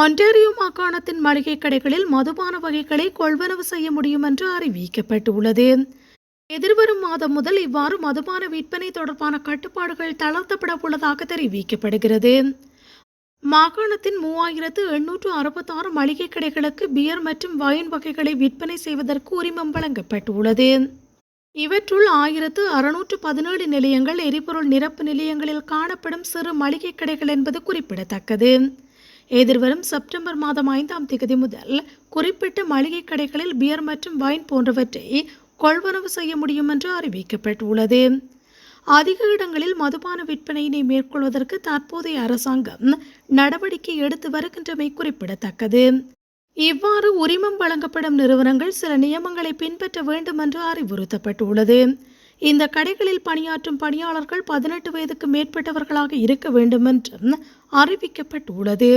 Ontario மாகாணத்தின் மளிகை கடைகளில் மதுபான வகைகளை கொள்வனவு செய்ய முடியும் என்று அறிவிக்கப்பட்டுள்ளது. எதிர்வரும் மாதம் முதல் இவ்வாறு மதுபான விற்பனை தொடர்பான கட்டுப்பாடுகள் தளர்த்தப்பட உள்ளதாக தெரிவிக்கப்படுகிறது. மாகாணத்தின் மூவாயிரத்து எண்ணூற்று அறுபத்தாறு மளிகை கடைகளுக்கு பியர் மற்றும் வைன் வகைகளை விற்பனை செய்வதற்கு உரிமம் வழங்கப்பட்டுள்ளது. இவற்றுள் ஆயிரத்து அறுநூற்று பதினேழு நிலையங்கள் எரிபொருள் நிரப்பு நிலையங்களில் காணப்படும் சிறு மளிகை கடைகள் என்பது குறிப்பிடத்தக்கது. எதிர்வரும் செப்டம்பர் மாதம் ஐந்தாம் தேதி முதல் குறிப்பிட்ட மளிகை கடைகளில் பியர் மற்றும் வைன் போன்றவற்றை கொள்வனவு செய்ய முடியும் என்று அறிவிக்கப்பட்டுள்ளது. அதிக இடங்களில் மதுபான விற்பனையினை மேற்கொள்வதற்கு தற்போதைய அரசாங்கம் நடவடிக்கை எடுத்து வருகின்றமை குறிப்பிடத்தக்கது. இவ்வாறு உரிமம் வழங்கப்படும் நிறுவனங்கள் சில நியமங்களை பின்பற்ற வேண்டும் என்று அறிவுறுத்தப்பட்டுள்ளது. இந்த கடைகளில் பணியாற்றும் பணியாளர்கள் பதினெட்டு வயதுக்கு மேற்பட்டவர்களாக இருக்க வேண்டும் என்றும் அறிவிக்கப்பட்டுள்ளது.